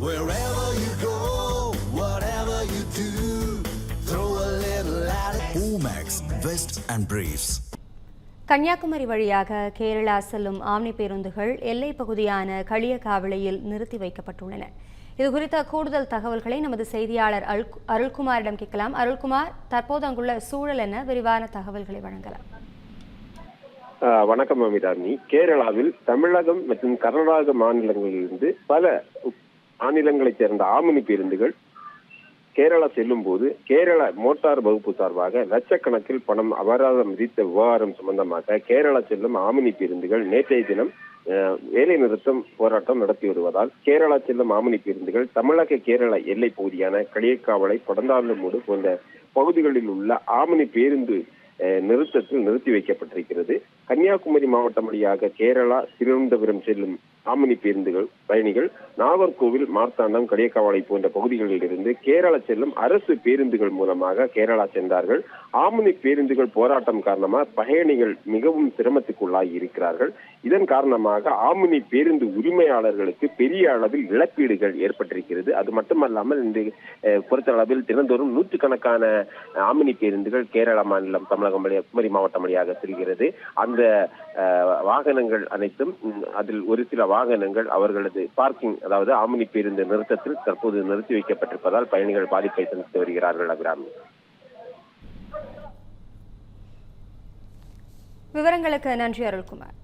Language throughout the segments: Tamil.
Wherever you go, whatever you do, throw a little at it. Omax, Vest and Briefs. Kanyakumari வழியாக கேரளா செல்லும் ஆம்னி பேருந்துகள் எல்லைப் பகுதியான களியக்காவிளையில் நிறுத்தி வைக்கப்பட்டுள்ளன. இது குறித்த கூடுதல் தகவல்களை நமது செய்தியாளர் அருள் அருள்குமாரிடம் கேட்கலாம். அருள்குமார் தற்போது அங்குள்ள சூழல் என்ன? விரிவான தகவல்களை வழங்கலாம். வணக்கம் அமிதாமி கேரளாவில் தமிழகம் மற்றும் கர்நாடக மாநிலங்களிலிருந்து பல மாநிலங்களைச் சேர்ந்த ஆமினி பேருந்துகள் கேரளா செல்லும் போது கேரள மோட்டார் வகுப்பு சார்பாக லட்சக்கணக்கில் பணம் அபராதம் விதித்த விவகாரம் சம்பந்தமாக கேரளா செல்லும் ஆமினி பேருந்துகள் நேற்றைய தினம் வேலை நிறுத்தம் போராட்டம் நடத்தி வருவதால் கேரளா செல்லும் ஆமினி பேருந்துகள் தமிழக கேரள எல்லை பகுதியான களியக்காவலை படந்தாளமூடு போன்ற பகுதிகளில் உள்ள ஆமினி பேருந்து நிறுத்தத்தில் நிறுத்தி வைக்கப்பட்டிருக்கிறது. கன்னியாகுமரி மாவட்டம் வழியாக கேரளா திருவனந்தபுரம் செல்லும் ஆமணி பேருந்துகள் பயணிகள் நாகர்கோவில் மார்த்தாண்டம் கடியக்காவாலை போன்ற பகுதிகளில் இருந்து கேரளா செல்லும் அரசு பேருந்துகள் மூலமாக கேரளா சென்றார்கள். ஆமணி பேருந்துகள் போராட்டம் காரணமாக பயணிகள் மிகவும் சிரமத்துக்குள்ளாகி இருக்கிறார்கள். இதன் காரணமாக ஆமணி பேருந்து உரிமையாளர்களுக்கு பெரிய அளவில் இழப்பீடுகள் ஏற்பட்டிருக்கிறது. அது மட்டுமல்லாமல் இந்த அஹ், பொறுத்த அளவில் தினந்தோறும் நூற்றுக்கணக்கான ஆமினி பேருந்துகள் கேரளா மாநிலம் தமிழகம் வழியாக குமரி மாவட்டம் வழியாக செல்கிறது. அந்த வாகனங்கள் அனைத்தும் அதில் ஒரு சில வாகனங்கள் அவர்களது பார்க்கிங் அதாவது ஆமினி பேருந்து நிறுத்தத்தில் தற்போது நிறுத்தி வைக்கப்பட்டிருப்பதால் பயணிகள் பாதிப்பை சந்தித்து வருகிறார்கள் அபிராமி விவரங்களுக்கு நன்றி Arulkumar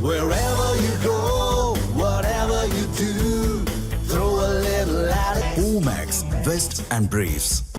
Wherever you go, whatever you do, throw a little at it. Omax, Vest and Briefs.